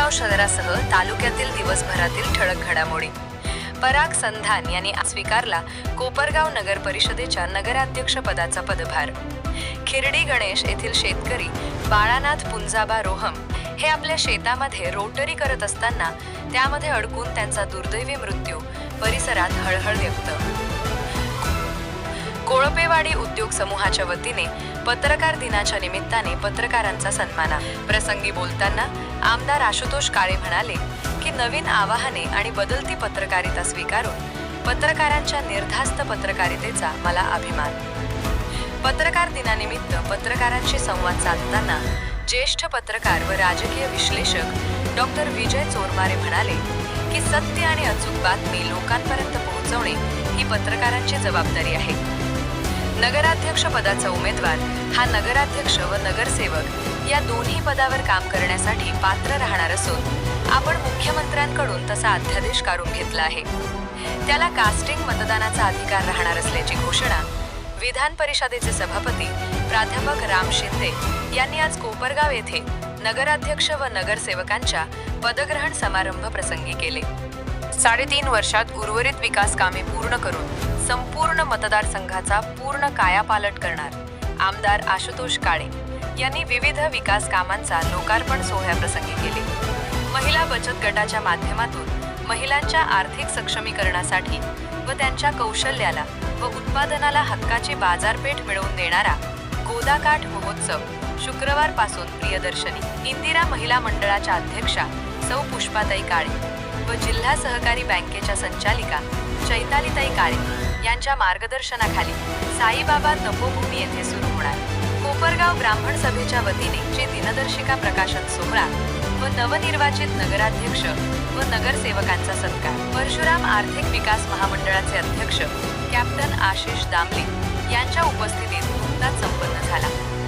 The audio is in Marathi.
कोपरगाव शहरासह तालुक्यातील दिवसभरातील ठळक घडामोडी. पराग संधान यांनी स्वीकारला कोपरगाव नगर परिषदेच्या नगराध्यक्ष पदाचा पदभार. खिरडी गणेश येथील शेतकरी बाळानाथ पुंजाबा रोहम हे आपल्या शेतामध्ये रोटरी करत असताना त्यामध्ये अडकून त्यांचा दुर्दैवी मृत्यू परिसरात हळहळ व्यक्त. कोळपेवाडी उद्योग समूहाच्या वतीने पत्रकार दिनाच्या निमित्ताने पत्रकारांचा सन्मान. प्रसंगी बोलताना आमदार आशुतोष काळे म्हणाले की नवीन आवाहने आणि बदलती पत्रकारिता स्वीकारून पत्रकारांच्या निर्धास्त पत्रकारितेचा मला अभिमान. पत्रकार दिनानिमित्त पत्रकारांशी संवाद साधताना ज्येष्ठ पत्रकार व राजकीय विश्लेषक डॉक्टर विजय चोरमारे म्हणाले की सत्य आणि अचूक बातमी लोकांपर्यंत पोहोचवणे ही पत्रकारांची जबाबदारी आहे. नगराध्यक्ष पदाचा उमेदवार हा नगराध्यक्ष व नगरसेवक या दोन्ही पदावर काम करण्यासाठी पात्र राहणार असून आपण मुख्यमंत्र्यांकडून तसा अध्यादेश काढून घेतला आहे. त्याला कास्टिंग मतदानाचा अधिकार राहणार असल्याची घोषणा विधान परिषदेचे सभापती प्राध्यापक राम शिंदे यांनी आज कोपरगाव येथे नगराध्यक्ष व नगरसेवकांच्या पदग्रहण समारंभ प्रसंगी केले. साडेतीन वर्षात उर्वरित विकास कामे पूर्ण करून संपूर्ण मतदारसंघाचा पूर्ण कायापालट करणार आमदार आशुतोष काळे यांनी विविध विकास कामांचा लोकार्पण सोहळ्याप्रसंगी केले. महिला बचत गटाच्या माध्यमातून महिलांच्या आर्थिक सक्षमीकरणासाठी व त्यांच्या कौशल्याला व उत्पादनाला हक्काची बाजारपेठ मिळवून देणारा गोदाकाठ महोत्सव शुक्रवारपासून प्रियदर्शनी इंदिरा महिला मंडळाच्या अध्यक्षा सौ पुष्पाताई काळे व जिल्हा सहकारी बँकेच्या संचालिका चैतालीताई काळे यांच्या मार्गदर्शनाखाली साईबाबा तपोभूमी येथे सुरू होणार. कोपरगाव ब्राह्मण सभेच्या वतीने जे दिनदर्शिका प्रकाशन सोहळा व नवनिर्वाचित नगराध्यक्ष व नगरसेवकांचा सत्कार. परशुराम आर्थिक विकास महामंडळाचे अध्यक्ष कॅप्टन आशिष दामले यांच्या उपस्थितीत नुकताच संपन्न झाला.